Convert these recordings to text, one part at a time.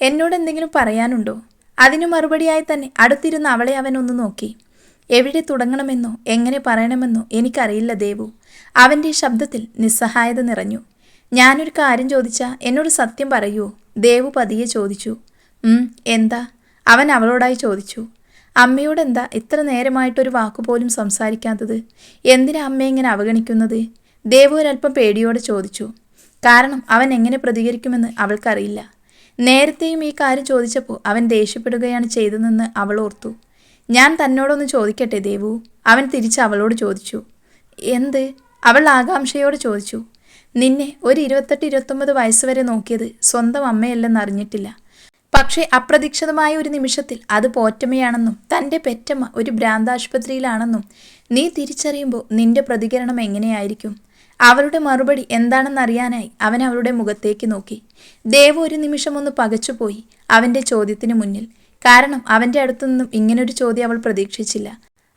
എന്നോട് എന്തെങ്കിലും പറയാനുണ്ടോ? അതിനു മറുപടിയായി തന്നെ അടുത്തിരുന്ന അവളെ അവൻ ഒന്ന് നോക്കി. എവിടെ തുടങ്ങണമെന്നോ എങ്ങനെ പറയണമെന്നോ എനിക്കറിയില്ല ദേവു. അവന്റെ ശബ്ദത്തിൽ നിസ്സഹായത നിറഞ്ഞു. ഞാനൊരു കാര്യം ചോദിച്ചാൽ എന്നോട് സത്യം പറയൂ ദേവു പതിയെ ചോദിച്ചു. എന്താ? അവൻ അവളോടായി ചോദിച്ചു. അമ്മയോട് എന്താ ഇത്ര നേരമായിട്ടൊരു വാക്കുപോലും സംസാരിക്കാത്തത്? എന്തിനാ അമ്മ ഇങ്ങനെ അവഗണിക്കുന്നത്? ദേവു ഒരല്പം പേടിയോടെ ചോദിച്ചു. കാരണം അവൻ എങ്ങനെ പ്രതികരിക്കുമെന്ന് അവൾക്കറിയില്ല. നേരത്തെയും ഈ കാര്യം ചോദിച്ചപ്പോൾ അവൻ ദേഷ്യപ്പെടുകയാണ് ചെയ്തതെന്ന് അവൾ ഓർത്തു. ഞാൻ തന്നോടൊന്ന് ചോദിക്കട്ടെ ദേവു? അവൻ തിരിച്ച് അവളോട് ചോദിച്ചു. എന്ത്? അവൾ ആകാംക്ഷയോട് ചോദിച്ചു. നിന്നെ ഒരു ഇരുപത്തെട്ട് ഇരുപത്തൊമ്പത് വയസ്സ് വരെ നോക്കിയത് സ്വന്തം അമ്മയല്ലെന്ന് അറിഞ്ഞിട്ടില്ല. പക്ഷേ അപ്രതീക്ഷിതമായ ഒരു നിമിഷത്തിൽ അത് പോറ്റമ്മയാണെന്നും തന്റെ പെറ്റമ്മ ഒരു ഭ്രാന്താശുപത്രിയിലാണെന്നും നീ തിരിച്ചറിയുമ്പോൾ നിന്റെ പ്രതികരണം എങ്ങനെയായിരിക്കും? അവളുടെ മറുപടി എന്താണെന്നറിയാനായി അവൻ അവരുടെ മുഖത്തേക്ക് നോക്കി. ദേവ് ഒരു നിമിഷം ഒന്ന് പകച്ചുപോയി അവന്റെ ചോദ്യത്തിന് മുന്നിൽ. കാരണം അവന്റെ അടുത്തുനിന്നും ഇങ്ങനൊരു ചോദ്യം അവൾ പ്രതീക്ഷിച്ചില്ല.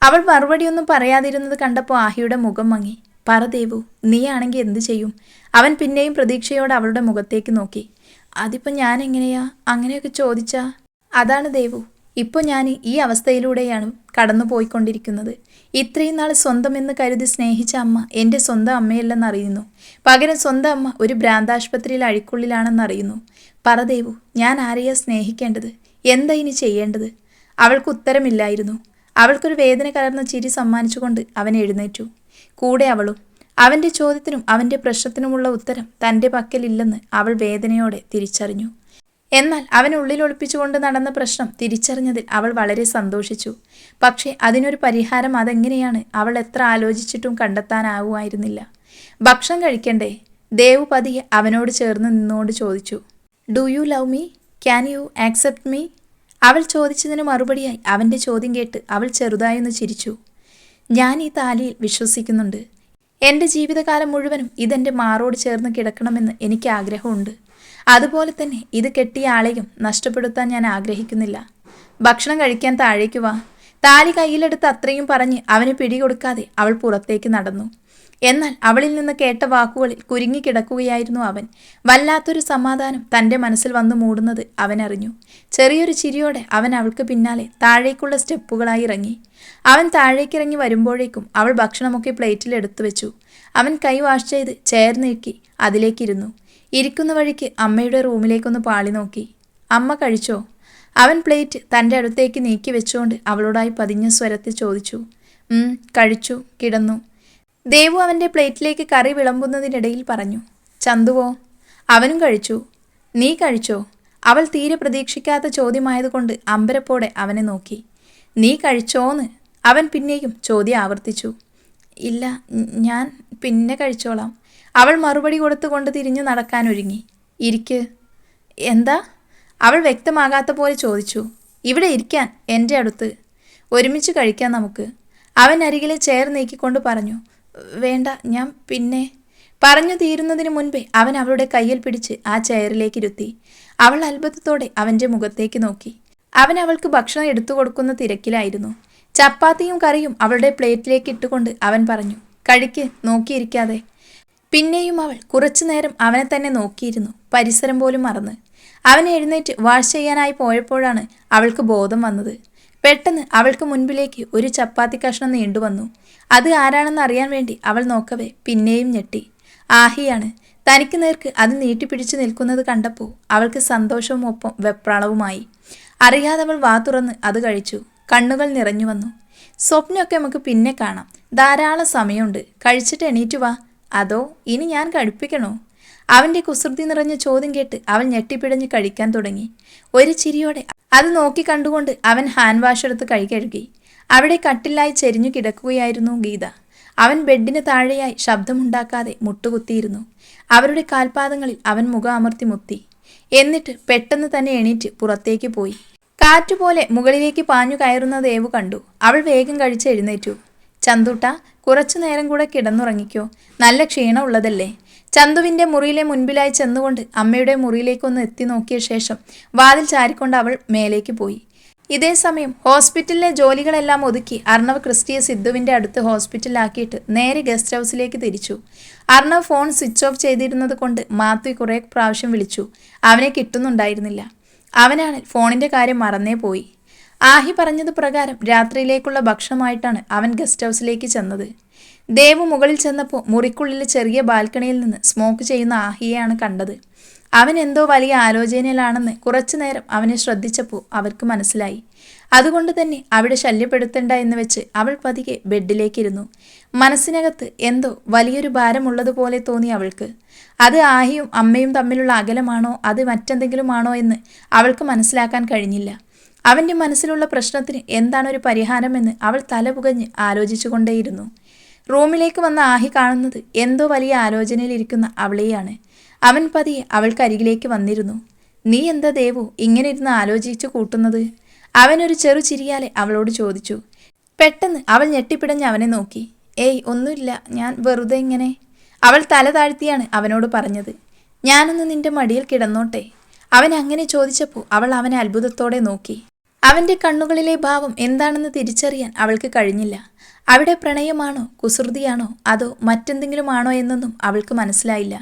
അവൾ മറുപടിയൊന്നും പറയാതിരുന്നത് കണ്ടപ്പോൾ ആഹിയുടെ മുഖം മങ്ങി. പറ ദേവു നീയാണെങ്കിൽ എന്തു ചെയ്യും? അവൻ പിന്നെയും പ്രതീക്ഷയോടെ അവളുടെ മുഖത്തേക്ക് നോക്കി. അതിപ്പോൾ ഞാൻ എങ്ങനെയാ അങ്ങനെയൊക്കെ ചോദിച്ചാ? അതാണ് ദേവു ഇപ്പോൾ ഞാൻ ഈ അവസ്ഥയിലൂടെയാണ് കടന്നു പോയിക്കൊണ്ടിരിക്കുന്നത്. ഇത്രയും നാൾ സ്വന്തം എന്ന് കരുതി സ്നേഹിച്ച അമ്മ എന്റെ സ്വന്തം അമ്മയല്ലെന്ന് അറിയുന്നു. പകരം സ്വന്തം അമ്മ ഒരു ഭ്രാന്താശുപത്രിയിൽ അഴിക്കുള്ളിലാണെന്ന് അറിയുന്നു. പറദേവു ഞാൻ ആരെയാ സ്നേഹിക്കേണ്ടത്? എന്താ ഇനി ചെയ്യേണ്ടത്? അവൾക്ക് ഉത്തരമില്ലായിരുന്നു. അവൾക്കൊരു വേദന കലർന്ന ചിരി സമ്മാനിച്ചുകൊണ്ട് അവൻ എഴുന്നേറ്റു. കൂടെ അവളും അവന്റെ ചോദ്യത്തിനും അവന്റെ പ്രശ്നത്തിനുമുള്ള ഉത്തരം തന്റെ പക്കലില്ലെന്ന് അവൾ വേദനയോടെ തിരിച്ചറിഞ്ഞു. എന്നാൽ അവൻ ഉള്ളിൽ ഒളിപ്പിച്ചുകൊണ്ട് നടന്ന പ്രശ്നം തിരിച്ചറിഞ്ഞതിൽ അവൾ വളരെ സന്തോഷിച്ചു. പക്ഷേ അതിനൊരു പരിഹാരം അതെങ്ങനെയാണ്? അവൾ എത്ര ആലോചിച്ചിട്ടും കണ്ടെത്താനാവുമായിരുന്നില്ല. ഭക്ഷണം കഴിക്കണ്ടേ? ദേവു പതിയെ അവനോട് ചേർന്ന് നിന്നുകൊണ്ട് ചോദിച്ചു. Do you love me can you accept me അവൾ ചോദിച്ചതിന് മറുപടിയായി അവന്റെ ചോദ്യം കേട്ട് അവൾ ചെറുതായൊന്ന് ചിരിച്ചു. ഞാൻ ഈ താലിയിൽ വിശ്വസിക്കുന്നുണ്ട്. എന്റെ ജീവിതകാലം മുഴുവനും ഇതെന്റെ മാറോട് ചേർന്ന് കിടക്കണമെന്ന് എനിക്ക് ആഗ്രഹമുണ്ട്. അതുപോലെ തന്നെ ഇത് കെട്ടിയ ആളെയും നഷ്ടപ്പെടുത്താൻ ഞാൻ ആഗ്രഹിക്കുന്നില്ല. ഭക്ഷണം കഴിക്കാൻ താഴേക്ക് വാ. താലി കയ്യിലെടുത്ത് അത്രയും പറഞ്ഞ് അവന് പിടികൊടുക്കാതെ അവൾ പുറത്തേക്ക് നടന്നു. എന്നാൽ അവളിൽ നിന്ന് കേട്ട വാക്കുകളിൽ കുരുങ്ങിക്കിടക്കുകയായിരുന്നു അവൻ. വല്ലാത്തൊരു സമാധാനം തന്റെ മനസ്സിൽ വന്നു മൂടുന്നത് അവനറിഞ്ഞു ചെറിയൊരു ചിരിയോടെ അവൻ അവൾക്ക് പിന്നാലെ താഴേക്കുള്ള സ്റ്റെപ്പുകളായി ഇറങ്ങി. അവൻ താഴേക്കിറങ്ങി വരുമ്പോഴേക്കും അവൾ ഭക്ഷണമൊക്കെ പ്ലേറ്റിൽ എടുത്തു വെച്ചു. അവൻ കൈ വാഷ് ചെയ്ത് ചെയർ നീക്കി അതിലേക്കിരുന്നു. ഇരിക്കുന്ന വഴിക്ക് അമ്മയുടെ റൂമിലേക്കൊന്ന് പാളി നോക്കി. അമ്മ കഴിച്ചോ? അവൻ പ്ലേറ്റ് തന്റെ അടുത്തേക്ക് നീക്കി വെച്ചുകൊണ്ട് അവളോടായി പതിഞ്ഞ സ്വരത്തിൽ ചോദിച്ചു. കഴിച്ചു കിടന്നു. ദേവു അവന്റെ പ്ലേറ്റിലേക്ക് കറി വിളമ്പുന്നതിനിടയിൽ പറഞ്ഞു. ചന്തുവോ? അവനും കഴിച്ചു. നീ കഴിച്ചോ? അവൾ തീരെ പ്രതീക്ഷിക്കാത്ത ചോദ്യമായതുകൊണ്ട് അമ്പരപ്പോടെ അവനെ നോക്കി. നീ കഴിച്ചോന്ന്? അവൻ പിന്നെയും ചോദ്യം ആവർത്തിച്ചു. ഇല്ല ഞാൻ പിന്നെ കഴിച്ചോളാം. അവൾ മറുപടി കൊടുത്തുകൊണ്ട് തിരിഞ്ഞു നടക്കാനൊരുങ്ങി ഇരിക്ക്. എന്താ? അവൾ വ്യക്തമാകാത്ത പോലെ ചോദിച്ചു. ഇവിടെ ഇരിക്കാൻ എന്റെ അടുത്ത്. ഒരുമിച്ച് കഴിക്കാം നമുക്ക്. അവൻ അരികിലെ ചെയർ നീക്കിക്കൊണ്ട് പറഞ്ഞു. വേണ്ട ഞാൻ പിന്നെ. പറഞ്ഞു തീരുന്നതിന് മുൻപേ അവൻ അവളുടെ കയ്യിൽ പിടിച്ച് ആ ചെയറിലേക്ക് ഇരുത്തി. അവൾ അത്ഭുതത്തോടെ അവന്റെ മുഖത്തേക്ക് നോക്കി. അവൻ അവൾക്ക് ഭക്ഷണം എടുത്തു കൊടുക്കുന്ന തിരക്കിലായിരുന്നു. ചപ്പാത്തിയും കറിയും അവളുടെ പ്ലേറ്റിലേക്ക് ഇട്ടുകൊണ്ട് അവൻ പറഞ്ഞു. കഴിക്ക് നോക്കിയിരിക്കാതെ. പിന്നെയും അവൾ കുറച്ചു നേരം അവനെ തന്നെ നോക്കിയിരുന്നു പരിസരം പോലും മറന്ന്. അവൻ എഴുന്നേറ്റ് വാഷ് ചെയ്യാനായി പോയപ്പോഴാണ് അവൾക്ക് ബോധം വന്നത്. പെട്ടെന്ന് അവൾക്ക് മുൻപിലേക്ക് ഒരു ചപ്പാത്തി കഷ്ണം നീണ്ടുവന്നു അത് ആരാണെന്ന് അറിയാൻ വേണ്ടി അവൾ നോക്കവേ പിന്നെയും ഞെട്ടി. ആഹിയാണ് തനിക്ക് നേർക്ക് അത് നീട്ടിപ്പിടിച്ചു നിൽക്കുന്നത് കണ്ടപ്പോൾ അവൾക്ക് സന്തോഷവും ഒപ്പം വെപ്രാളവുമായി. അറിയാതെ അവൾ വാ തുറന്ന് അത് കഴിച്ചു. കണ്ണുകൾ നിറഞ്ഞു വന്നു. സ്വപ്നമൊക്കെ നമുക്ക് പിന്നെ കാണാം. ധാരാളം സമയമുണ്ട്. കഴിച്ചിട്ട് എണീറ്റു വാ. അതോ ഇനി ഞാൻ കഴിപ്പിക്കണോ അവന്റെ കുസൃതി നിറഞ്ഞ ചോദ്യം കേട്ട് അവൻ ഞെട്ടിപ്പിടഞ്ഞ് കഴിക്കാൻ തുടങ്ങി. ഒരു ചിരിയോടെ അത് നോക്കി കണ്ടുകൊണ്ട് അവൻ ഹാൻഡ് വാഷ് എടുത്ത് കൈ കഴുകി. അവിടെ കട്ടിലായി ചെരിഞ്ഞു കിടക്കുകയായിരുന്നു ഗീത. അവൻ ബെഡിന് താഴെയായി ശബ്ദമുണ്ടാക്കാതെ മുട്ടുകുത്തിയിരുന്നു. അവരുടെ കാൽപാദങ്ങളിൽ അവൻ മുഖം അമർത്തി മുത്തി. എന്നിട്ട് പെട്ടെന്ന് തന്നെ എണീറ്റ് പുറത്തേക്ക് പോയി. കാറ്റുപോലെ മുകളിലേക്ക് പാഞ്ഞു കയറുന്ന ദേവ് കണ്ടു. അവൾ വേഗം കഴിച്ച് എഴുന്നേറ്റു. ചന്തുട്ട കുറച്ചു നേരം കൂടെ കിടന്നുറങ്ങിക്കോ. നല്ല ക്ഷീണം ഉള്ളതല്ലേ? ചന്തുവിന്റെ മുറിയിലെ മുൻപിലായി ചെന്നുകൊണ്ട് അമ്മയുടെ മുറിയിലേക്കൊന്ന് എത്തി നോക്കിയ ശേഷം വാതിൽ ചാരിക്കൊണ്ട് അവൾ മേലേക്ക് പോയി. ഇതേ സമയം ഹോസ്പിറ്റലിലെ ജോലികളെല്ലാം ഒതുക്കി അർണവ് ക്രിസ്റ്റിയെ സിദ്ധുവിന്റെ അടുത്ത് ഹോസ്പിറ്റലിലാക്കിയിട്ട് നേരെ ഗസ്റ്റ് ഹൗസിലേക്ക് തിരിച്ചു. അർണവ് ഫോൺ സ്വിച്ച് ഓഫ് ചെയ്തിരുന്നത് കൊണ്ട് മാത്യു കുറേ പ്രാവശ്യം വിളിച്ചു. അവനെ കിട്ടുന്നുണ്ടായിരുന്നില്ല. അവനാണ് ഫോണിന്റെ കാര്യം മറന്നേ പോയി. ആഹി പറഞ്ഞത് പ്രകാരം രാത്രിയിലേക്കുള്ള ഭക്ഷണമായിട്ടാണ് അവൻ ഗസ്റ്റ് ഹൗസിലേക്ക് ചെന്നത്. ദേവ് മുകളിൽ ചെന്നപ്പോൾ മുറിക്കുള്ളിലെ ചെറിയ ബാൽക്കണിയിൽ നിന്ന് സ്മോക്ക് ചെയ്യുന്ന ആഹിയെയാണ് കണ്ടത്. അവൻ എന്തോ വലിയ ആലോചനയിലാണെന്ന് കുറച്ചു നേരം അവനെ ശ്രദ്ധിച്ചപ്പോൾ അവർക്ക് മനസ്സിലായി. അതുകൊണ്ട് തന്നെ അവിടെ ശല്യപ്പെടുത്തണ്ട എന്ന് വെച്ച് അവൾ പതിയെ ബെഡിലേക്കിരുന്നു. മനസ്സിനകത്ത് എന്തോ വലിയൊരു ഭാരമുള്ളതുപോലെ തോന്നി അവൾക്ക്. അത് ആഹിയും അമ്മയും തമ്മിലുള്ള അകലമാണോ അത് മറ്റെന്തെങ്കിലുമാണോ എന്ന് അവൾക്ക് മനസ്സിലാക്കാൻ കഴിഞ്ഞില്ല. അവന്റെ മനസ്സിലുള്ള പ്രശ്നത്തിന് എന്താണ് ഒരു പരിഹാരമെന്ന് അവൾ തലപുകഞ്ഞ് ആലോചിച്ചുകൊണ്ടേയിരുന്നു. റൂമിലേക്ക് വന്ന ആഹി കാണുന്നത് എന്തോ വലിയ ആലോചനയിലിരിക്കുന്ന അവളെയാണ്. അവൻ പതിയെ അവൾക്കരികിലേക്ക് വന്നിരുന്നു. നീ എന്താ ദേവു ഇങ്ങനെ ഇരുന്ന് ആലോചിച്ചു കൂട്ടുന്നത്? അവനൊരു ചെറു ചിരിയാലെ അവളോട് ചോദിച്ചു. പെട്ടെന്ന് അവൾ ഞെട്ടിപ്പിടഞ്ഞ് അവനെ നോക്കി. ഏയ് ഒന്നുമില്ല. ഞാൻ വെറുതെ ഇങ്ങനെ. അവൾ തല താഴ്ത്തിയാണ് അവനോട് പറഞ്ഞത്. ഞാനൊന്ന് നിന്റെ മടിയിൽ കിടന്നോട്ടെ. അവൻ അങ്ങനെ ചോദിച്ചപ്പോൾ അവൾ അവനെ അത്ഭുതത്തോടെ നോക്കി. അവന്റെ കണ്ണുകളിലെ ഭാവം എന്താണെന്ന് തിരിച്ചറിയാൻ അവൾക്ക് കഴിഞ്ഞില്ല. അവിടെ പ്രണയമാണോ കുസൃതിയാണോ അതോ മറ്റെന്തെങ്കിലുമാണോ എന്നൊന്നും അവൾക്ക് മനസ്സിലായില്ല.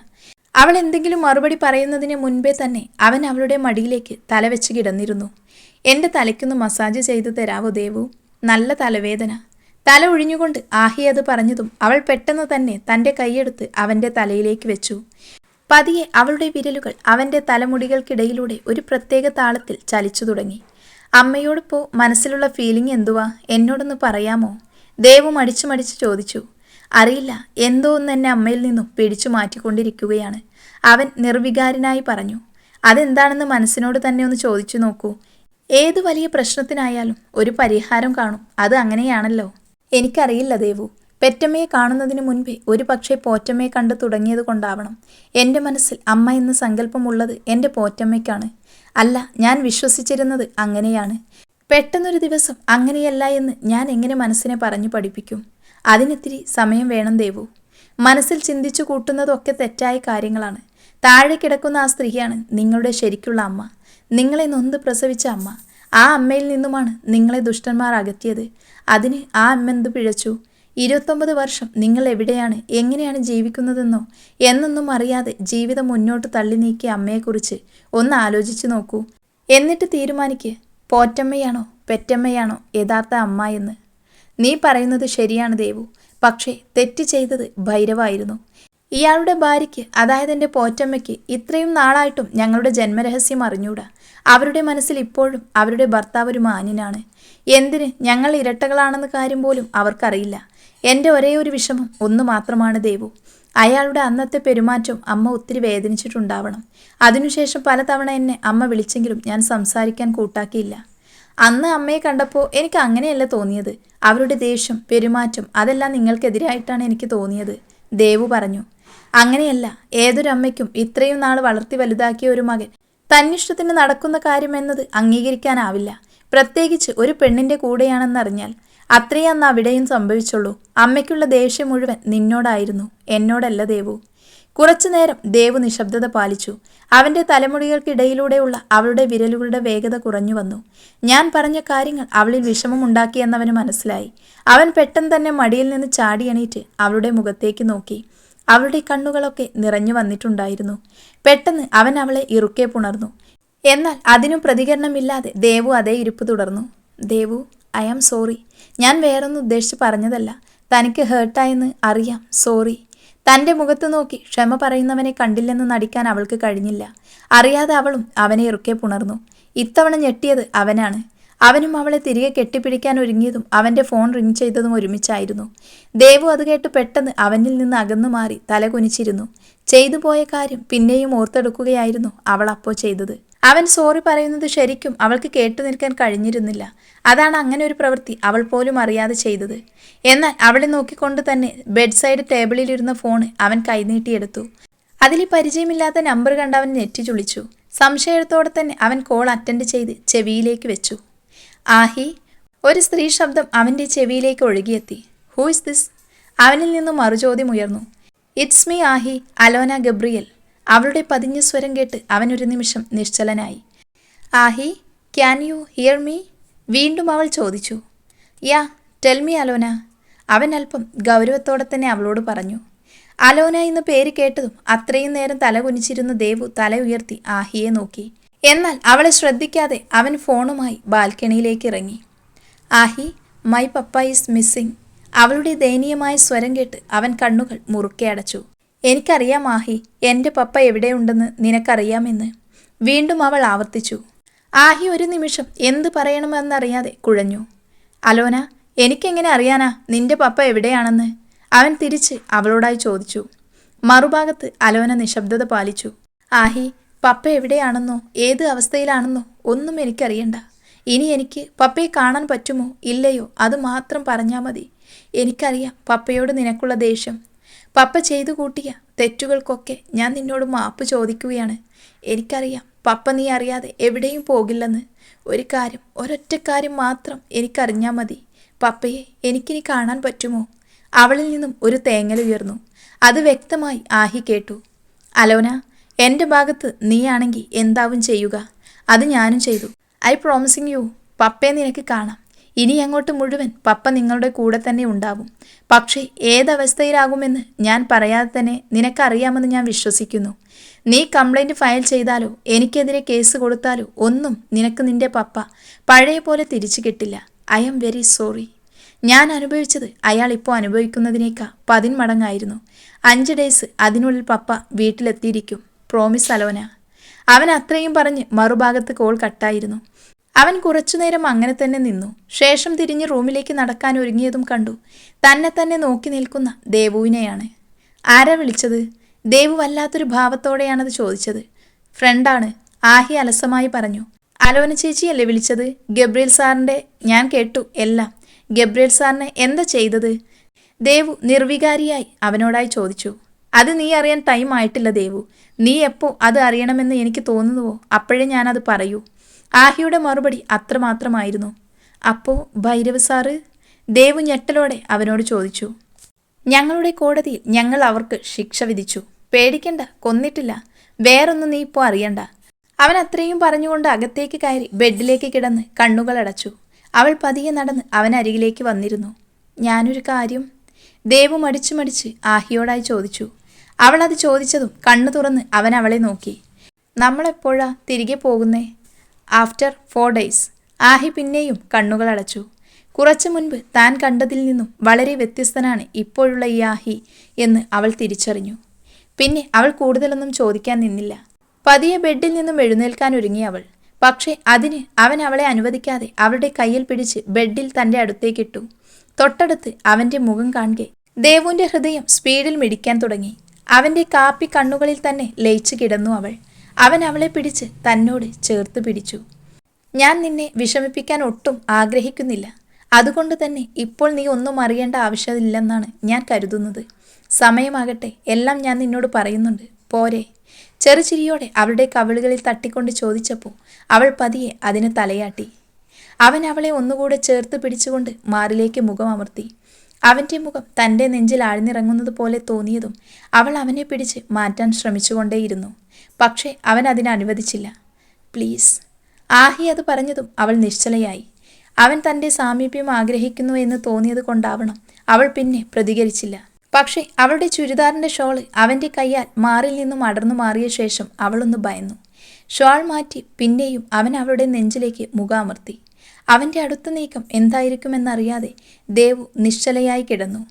അവൾ എന്തെങ്കിലും മറുപടി പറയുന്നതിന് മുൻപേ തന്നെ അവൻ അവളുടെ മടിയിലേക്ക് തലവെച്ച് കിടന്നിരുന്നു. എന്റെ തലയ്ക്കൊന്ന് മസാജ് ചെയ്തു തരാവോ ദേവു? നല്ല തലവേദന. തല ഒഴിഞ്ഞുകൊണ്ട് ആഹി അത് പറഞ്ഞതും അവൾ പെട്ടെന്ന് തന്നെ തന്റെ കൈയെടുത്ത് അവന്റെ തലയിലേക്ക് വെച്ചു. പതിയെ അവളുടെ വിരലുകൾ അവന്റെ തലമുടികൾക്കിടയിലൂടെ ഒരു പ്രത്യേക താളത്തിൽ ചലിച്ചു തുടങ്ങി. അമ്മയോടിപ്പോ മനസ്സിലുള്ള ഫീലിംഗ് എന്തുവാ? എന്നോടൊന്ന് പറയാമോ? ദേവു മടിച്ചു മടിച്ചു ചോദിച്ചു. അറിയില്ല എന്തോ ഒന്ന് എന്നെ അമ്മയിൽ നിന്നും പിടിച്ചു മാറ്റിക്കൊണ്ടിരിക്കുകയാണ്. അവൻ നിർവികാരനായി പറഞ്ഞു. അതെന്താണെന്ന് മനസ്സിനോട് തന്നെ ഒന്ന് ചോദിച്ചു നോക്കൂ. ഏത് വലിയ പ്രശ്നത്തിനായാലും ഒരു പരിഹാരം കാണും. അത് അങ്ങനെയാണല്ലോ. എനിക്കറിയില്ല ദേവു. പെറ്റമ്മയെ കാണുന്നതിന് മുൻപേ ഒരു പക്ഷേ പോറ്റമ്മയെ കണ്ടു തുടങ്ങിയത് കൊണ്ടാവണം. എന്റെ മനസ്സിൽ അമ്മ എന്ന സങ്കല്പമുള്ളത് എന്റെ പോറ്റമ്മയ്ക്കാണ്. അല്ല ഞാൻ വിശ്വസിച്ചിരുന്നത് അങ്ങനെയാണ്. പെട്ടെന്നൊരു ദിവസം അങ്ങനെയല്ല എന്ന് ഞാൻ എങ്ങനെ മനസ്സിനെ പറഞ്ഞു പഠിപ്പിക്കും? അതിനിത്തിരി സമയം വേണം ദേവു. മനസ്സിൽ ചിന്തിച്ചു കൂട്ടുന്നതൊക്കെ തെറ്റായ കാര്യങ്ങളാണ്. താഴെ കിടക്കുന്ന ആ സ്ത്രീയാണ് നിങ്ങളുടെ ശരിക്കുള്ള അമ്മ. നിങ്ങളെ നൊന്ത് പ്രസവിച്ച അമ്മ. ആ അമ്മയിൽ നിന്നുമാണ് നിങ്ങളെ ദുഷ്ടന്മാർ അകറ്റിയത്. അതിന് ആ അമ്മ എന്ത് പിഴച്ചു? ഇരുപത്തൊമ്പത് വർഷം നിങ്ങൾ എവിടെയാണ്? എങ്ങനെയാണ് ജീവിക്കുന്നതെന്നോ? എന്നൊന്നും അറിയാതെ ജീവിതം മുന്നോട്ട് തള്ളി നീക്കിയ അമ്മയെക്കുറിച്ച് ഒന്ന് ആലോചിച്ചു നോക്കൂ. എന്നിട്ട് തീരുമാനിക്ക്. പോറ്റമ്മയാണോ? പെറ്റമ്മയാണോ? യഥാർത്ഥ അമ്മ എന്ന്. നീ പറയുന്നത് ശരിയാണ് ദേവു. പക്ഷേ തെറ്റ് ചെയ്തത് ഭൈരവായിരുന്നു. ഇയാളുടെ ഭാര്യയ്ക്ക് അതായത് എന്റെ പോറ്റമ്മയ്ക്ക് ഇത്രയും നാളായിട്ടും ഞങ്ങളുടെ ജന്മരഹസ്യം അറിഞ്ഞൂടാ. അവരുടെ മനസ്സിൽ ഇപ്പോഴും അവരുടെ ഭർത്താവ് ഒരു മാന്യനാണ്. എന്തിന്? ഞങ്ങൾ ഇരട്ടകളാണെന്ന കാര്യം പോലും അവർക്കറിയില്ല. എന്റെ ഒരേ ഒരു വിഷമം ഒന്ന് മാത്രമാണ് ദേവു. അയാളുടെ അന്നത്തെ പെരുമാറ്റം അമ്മ ഒത്തിരി വേദനിച്ചിട്ടുണ്ടാവണം. അതിനുശേഷം പലതവണ എന്നെ അമ്മ വിളിച്ചെങ്കിലും ഞാൻ സംസാരിക്കാൻ കൂട്ടാക്കിയില്ല. അന്ന് അമ്മയെ കണ്ടപ്പോൾ എനിക്ക് അങ്ങനെയല്ല തോന്നിയത്. അവരുടെ ദേഷ്യം പെരുമാറ്റം അതെല്ലാം നിങ്ങൾക്കെതിരായിട്ടാണ് എനിക്ക് തോന്നിയത് ദേവു പറഞ്ഞു. അങ്ങനെയല്ല ഏതൊരമ്മയ്ക്കും ഇത്രയും നാൾ വളർത്തി വലുതാക്കിയ ഒരു മകൻ തന്നിഷ്ടത്തിന് നടക്കുന്ന കാര്യം എന്നത് അംഗീകരിക്കാനാവില്ല. പ്രത്യേകിച്ച് ഒരു പെണ്ണിന്റെ കൂടെയാണെന്നറിഞ്ഞാൽ അത്രയും അന്ന് അവിടെയും സംഭവിച്ചുള്ളൂ. അമ്മയ്ക്കുള്ള ദേഷ്യം മുഴുവൻ നിന്നോടായിരുന്നു. എന്നോടല്ല ദേവു. കുറച്ചു നേരം ദേവു നിശബ്ദത പാലിച്ചു. അവന്റെ തലമുടികൾക്കിടയിലൂടെയുള്ള അവളുടെ വിരലുകളുടെ വേഗത കുറഞ്ഞു വന്നു. ഞാൻ പറഞ്ഞ കാര്യങ്ങൾ അവളിൽ വിഷമമുണ്ടാക്കിയെന്നവന് മനസ്സിലായി. അവൻ പെട്ടെന്ന് തന്നെ മടിയിൽ നിന്ന് ചാടിയണീറ്റ് അവളുടെ മുഖത്തേക്ക് നോക്കി. അവളുടെ കണ്ണുകളൊക്കെ നിറഞ്ഞു വന്നിട്ടുണ്ടായിരുന്നു. പെട്ടെന്ന് അവൻ അവളെ ഇറുക്കെ പുണർന്നു. എന്നാൽ അതിനും പ്രതികരണമില്ലാതെ ദേവു അതേ ഇരിപ്പ് തുടർന്നു. Devu I am sorry. ഞാൻ വേറൊന്നും ഉദ്ദേശിച്ച് പറഞ്ഞതല്ല. തനിക്ക് ഹേർട്ടായെന്ന് അറിയാം. സോറി. തന്റെ മുഖത്ത് നോക്കി ക്ഷമ പറയുന്നവനെ കണ്ടില്ലെന്ന് നടിക്കാൻ അവൾക്ക് കഴിഞ്ഞില്ല. അറിയാതെ അവളും അവനെ ഇറുക്കെ പുണർന്നു. ഇത്തവണ ഞെട്ടിയത് അവനാണ്. അവനും അവളെ തിരികെ കെട്ടിപ്പിടിക്കാൻ ഒരുങ്ങിയതും അവന്റെ ഫോൺ റിങ് ചെയ്തതും ഒരുമിച്ചായിരുന്നു. ദേവു അത് കേട്ട് പെട്ടെന്ന് അവനിൽ നിന്ന് അകന്നു മാറി തല കുനിച്ചിരുന്നു ചെയ്തു പോയ കാര്യം പിന്നെയും ഓർത്തെടുക്കുകയായിരുന്നു അവൾ അപ്പോൾ ചെയ്തത്. അവൻ സോറി പറയുന്നത് ശരിക്കും അവൾക്ക് കേട്ടു നിൽക്കാൻ കഴിഞ്ഞിരുന്നില്ല. അതാണ് അങ്ങനെ ഒരു പ്രവൃത്തി അവൾ പോലും അറിയാതെ ചെയ്തത്. എന്നാൽ അവളെ നോക്കിക്കൊണ്ട് തന്നെ ബെഡ് സൈഡ് ടേബിളിലിരുന്ന ഫോൺ അവൻ കൈനീട്ടിയെടുത്തു. അതിൽ പരിചയമില്ലാത്ത നമ്പർ കണ്ട് അവൻ നെറ്റി ചുളിച്ചു. സംശയത്തോടെ തന്നെ അവൻ കോൾ അറ്റൻഡ് ചെയ്ത് ചെവിയിലേക്ക് വെച്ചു. ആഹി ഒരു സ്ത്രീ ശബ്ദം അവന്റെ ചെവിയിലേക്ക് ഒഴുകിയെത്തി. ഹൂ ഇസ് ദിസ് അവനിൽ നിന്നും മറുചോദ്യം ഉയർന്നു. It's me Aahi Alona Gabriel. അവളുടെ പതിഞ്ഞ സ്വരം കേട്ട് അവൻ ഒരു നിമിഷം നിശ്ചലനായി. Aahi can you hear me വീണ്ടും അവൾ ചോദിച്ചു. Yeah tell me Alona. അവൻ അല്പം ഗൗരവത്തോടെ തന്നെ അവളോട് പറഞ്ഞു. അലോന എന്ന പേര് കേട്ടതും അത്രയും നേരം തല കുനിച്ചിരുന്ന ദേവു തല ഉയർത്തി ആഹിയെ നോക്കി. എന്നാൽ അവളെ ശ്രദ്ധിക്കാതെ അവൻ ഫോണുമായി ബാൽക്കണിയിലേക്ക് ഇറങ്ങി Aahi my papa is missing അവളുടെ ദയനീയമായ സ്വരം കേട്ട് അവൻ കണ്ണുകൾ മുറുക്കെ അടച്ചു. എനിക്കറിയാം ആഹി എന്റെ പപ്പ എവിടെയുണ്ടെന്ന് നിനക്കറിയാമെന്ന്. വീണ്ടും അവൾ ആവർത്തിച്ചു. ആഹി ഒരു നിമിഷം എന്ത് പറയണമെന്നറിയാതെ കുഴഞ്ഞു. അലോന എനിക്കെങ്ങനെ അറിയാനാ നിന്റെ പപ്പ എവിടെയാണെന്ന്? അവൻ തിരിച്ച് അവളോടായി ചോദിച്ചു. മറുഭാഗത്ത് അലോന നിശബ്ദത പാലിച്ചു. ആഹി പപ്പ എവിടെയാണെന്നോ ഏത് അവസ്ഥയിലാണെന്നോ ഒന്നും എനിക്കറിയണ്ട. ഇനി എനിക്ക് പപ്പയെ കാണാൻ പറ്റുമോ ഇല്ലയോ അത് മാത്രം പറഞ്ഞാൽ മതി. എനിക്കറിയാം പപ്പയോട് നിനക്കുള്ള ദേഷ്യം. പപ്പ ചെയ്തു കൂട്ടിയ തെറ്റുകൾക്കൊക്കെ ഞാൻ നിന്നോട് മാപ്പ് ചോദിക്കുകയാണ്. എനിക്കറിയാം പപ്പ നീ അറിയാതെ എവിടെയും പോകില്ലെന്ന്. ഒരു കാര്യം ഒരൊറ്റ കാര്യം മാത്രം എനിക്കറിഞ്ഞാൽ മതി. പപ്പയെ എനിക്കിനി കാണാൻ പറ്റുമോ? അവളിൽ നിന്നും ഒരു തേങ്ങൽ ഉയർന്നു. അത് വ്യക്തമായി ആഹി കേട്ടു. അലോന എന്റെ ഭാഗത്ത് നീയാണെങ്കിൽ എന്താവും ചെയ്യുക? അത് ഞാനും ചെയ്തു. ഐ പ്രോമിസിങ് യു പപ്പയെ നിനക്ക് കാണാം. ഇനി അങ്ങോട്ട് മുഴുവൻ പപ്പ നിങ്ങളുടെ കൂടെ തന്നെ ഉണ്ടാവും. പക്ഷേ ഏതവസ്ഥയിലാകുമെന്ന് ഞാൻ പറയാതെ തന്നെ നിനക്കറിയാമെന്ന് ഞാൻ വിശ്വസിക്കുന്നു. നീ കംപ്ലൈന്റ് ഫയൽ ചെയ്താലോ എനിക്കെതിരെ കേസ് കൊടുത്താലോ ഒന്നും നിനക്ക് നിന്റെ പപ്പ പഴയ പോലെ തിരിച്ചു കിട്ടില്ല. I'm very sorry. ഞാൻ അനുഭവിച്ചത് അയാൾ ഇപ്പോൾ അനുഭവിക്കുന്നതിനേക്കാൾ പതിന്മടങ്ങായിരുന്നു. അഞ്ച് ഡേയ്സ് അതിനുള്ളിൽ പപ്പ വീട്ടിലെത്തിയിരിക്കും. Promise Alona. അവൻ അത്രയും പറഞ്ഞ് മറുഭാഗത്ത് കോൾ കട്ടായിരുന്നു. അവൻ കുറച്ചുനേരം അങ്ങനെ തന്നെ നിന്നു. ശേഷം തിരിഞ്ഞ് റൂമിലേക്ക് നടക്കാൻ ഒരുങ്ങിയതും കണ്ടു. തന്നെ തന്നെ നോക്കി നിൽക്കുന്ന ദേവുവിനെയാണ്. ആരാ വിളിച്ചത്? ദേവു വല്ലാത്തൊരു ഭാവത്തോടെയാണത് ചോദിച്ചത്. ഫ്രണ്ടാണ് ആഹി അലസമായി പറഞ്ഞു. അലോന ചേച്ചിയല്ലേ വിളിച്ചത്? ഗബ്രിയൽ സാറിന്റെ ഞാൻ കേട്ടു എല്ലാം. ഗബ്രിയൽ സാറിന് എന്താ ചെയ്തത്? ദേവു നിർവികാരിയായി അവനോടായി ചോദിച്ചു. അത് നീ അറിയാൻ ടൈം ആയിട്ടില്ല ദേവു. നീ എപ്പോ അത് അറിയണമെന്ന് എനിക്ക് തോന്നുന്നുവോ? അപ്പോഴേ ഞാനത് പറയൂ. ആഹിയുടെ മറുപടി അത്രമാത്രമായിരുന്നു. അപ്പോൾ ഭൈരവ് സാറ്? ദേവു ഞെട്ടലോടെ അവനോട് ചോദിച്ചു. ഞങ്ങളുടെ കോടതിയിൽ ഞങ്ങൾ അവർക്ക് ശിക്ഷ വിധിച്ചു. പേടിക്കണ്ട കൊന്നിട്ടില്ല. വേറൊന്നും നീ ഇപ്പോൾ അറിയണ്ട. അവൻ അത്രയും പറഞ്ഞുകൊണ്ട് അകത്തേക്ക് കയറി ബെഡിലേക്ക് കിടന്ന് കണ്ണുകൾ അടച്ചു. അവൾ പതിയെ നടന്ന് അവൻ അരികിലേക്ക് വന്നിരുന്നു. ഞാനൊരു കാര്യം? ദേവു മടിച്ചു മടിച്ച് ആഹിയോടായി ചോദിച്ചു. അവൾ അത് ചോദിച്ചതും കണ്ണു തുറന്ന് അവൻ അവളെ നോക്കി. നമ്മളെപ്പോഴാ തിരികെ പോകുന്നേ? After four days. ആഹി പിന്നെയും കണ്ണുകൾ അടച്ചു. കുറച്ചു മുൻപ് താൻ കണ്ടതിൽ നിന്നും വളരെ വ്യത്യസ്തനാണ് ഇപ്പോഴുള്ള ഈ ആഹി എന്ന് അവൾ തിരിച്ചറിഞ്ഞു. പിന്നെ അവൾ കൂടുതലൊന്നും ചോദിക്കാൻ നിന്നില്ല. പതിയെ ബെഡിൽ നിന്നും എഴുന്നേൽക്കാൻ ഒരുങ്ങി അവൾ. പക്ഷേ അതിന് അവൻ അവളെ അനുവദിക്കാതെ അവളുടെ കയ്യിൽ പിടിച്ച് ബെഡിൽ തന്റെ അടുത്തേക്കിട്ടു. തൊട്ടടുത്ത് അവന്റെ മുഖം കാണുകെ ദേവുവിന്റെ ഹൃദയം സ്പീഡിൽ മിടിക്കാൻ തുടങ്ങി. അവന്റെ കാപ്പി കണ്ണുകളിൽ തന്നെ ലയിച്ചു കിടന്നു അവൾ. അവൻ അവളെ പിടിച്ച് തന്നോട് ചേർത്ത് പിടിച്ചു. ഞാൻ നിന്നെ വിഷമിപ്പിക്കാൻ ഒട്ടും ആഗ്രഹിക്കുന്നില്ല. അതുകൊണ്ട് തന്നെ ഇപ്പോൾ നീ ഒന്നും അറിയേണ്ട ആവശ്യമില്ലെന്നാണ് ഞാൻ കരുതുന്നത്. സമയമാകട്ടെ എല്ലാം ഞാൻ നിന്നോട് പറയുന്നുണ്ട്. പോരെ. ചെറുചിരിയോടെ അവളുടെ കവിളുകളിൽ തട്ടിക്കൊണ്ട് ചോദിച്ചപ്പോൾ അവൾ പതിയെ അതിന് തലയാട്ടി. അവൻ അവളെ ഒന്നുകൂടെ ചേർത്ത് പിടിച്ചുകൊണ്ട് മാറിലേക്ക് മുഖം അമർത്തി അവന്റെ മുഖം തന്റെ നെഞ്ചിൽ ആഴ്ന്നിറങ്ങുന്നത് പോലെ തോന്നിയതും അവൾ അവനെ പിടിച്ച് മാറ്റാൻ ശ്രമിച്ചുകൊണ്ടേയിരുന്നു. പക്ഷേ അവൻ അതിനനുവദിച്ചില്ല പ്ലീസ്. ആഹി അത് പറഞ്ഞതും അവൾ നിശ്ചലയായി. അവൻ തന്റെ സാമീപ്യം ആഗ്രഹിക്കുന്നു എന്ന് തോന്നിയത് കൊണ്ടാവണം അവൾ പിന്നെ പ്രതികരിച്ചില്ല. പക്ഷേ അവളുടെ ചുരിദാറിന്റെ ഷോൾ അവന്റെ കൈയാൽ മാറിൽ നിന്നും അടർന്നു മാറിയ ശേഷം അവളൊന്ന് ഭയന്നു. ഷോൾ മാറ്റി പിന്നെയും അവൻ അവളുടെ നെഞ്ചിലേക്ക് മുഖാമർത്തി അവന്റെ അടുത്ത നീക്കം എന്തായിരിക്കുമെന്നറിയാതെ ദേവു നിശ്ചലയായി കിടന്നു.